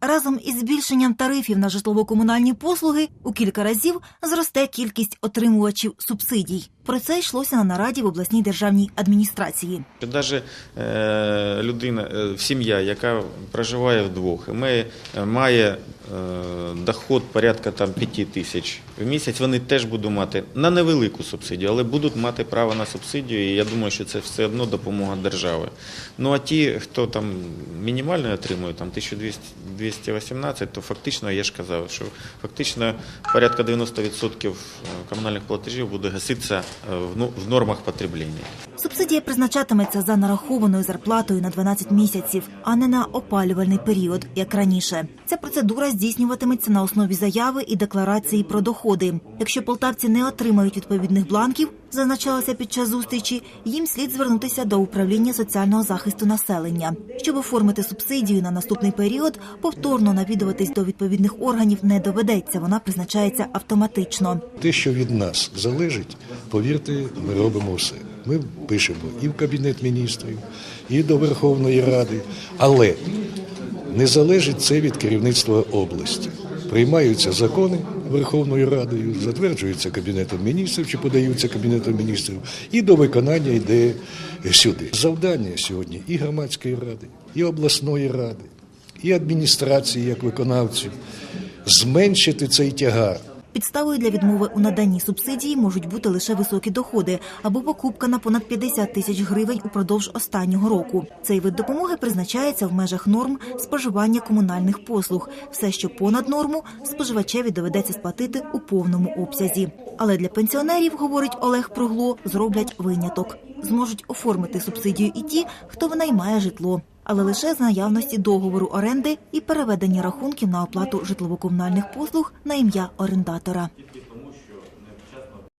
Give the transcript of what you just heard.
Разом із збільшенням тарифів на житлово-комунальні послуги у кілька разів зросте кількість отримувачів субсидій. Про це йшлося на нараді в обласній державній адміністрації. Навіть е, людина, е, сім'я, яка проживає вдвох, має, е, доход порядка там 5 тисяч в місяць, вони теж будуть мати на невелику субсидію, але будуть мати право на субсидію. І я думаю, що це все одно допомога держави. Ну а ті, хто там мінімально отримує, там 1200 218, то фактично я ж казав, що фактично порядка 90% комунальних платежів буде гаситися в ну- нормах потреблення. Субсидія призначатиметься за нарахованою зарплатою на 12 місяців, а не на опалювальний період, як раніше. Ця процедура здійснюватиметься на основі заяви і декларації про доходи. Якщо полтавці не отримають відповідних бланків, зазначалося під час зустрічі, їм слід звернутися до управління соціального захисту населення. Щоб оформити субсидію на наступний період, повторно навідуватись до відповідних органів не доведеться. Вона призначається автоматично. Те, що від нас залежить, повірте, ми робимо все. Ми пишемо і в Кабінет міністрів, і до Верховної Ради. Але не залежить це від керівництва області. Приймаються закони Верховною Радою, затверджуються Кабінетом міністрів чи подаються Кабінетом міністрів, і до виконання йде сюди. Завдання сьогодні і громадської ради, і обласної ради, і адміністрації як виконавців зменшити цей тягар. Підставою для відмови у наданні субсидії можуть бути лише високі доходи або покупка на понад 50 тисяч гривень упродовж останнього року. Цей вид допомоги призначається в межах норм споживання комунальних послуг. Все, що понад норму, споживачеві доведеться сплатити у повному обсязі. Але для пенсіонерів, говорить Олег Прогло, зроблять виняток. Зможуть оформити субсидію і ті, хто винаймає житло. Але лише з наявності договору оренди і переведення рахунків на оплату житлово-комунальних послуг на ім'я орендатора.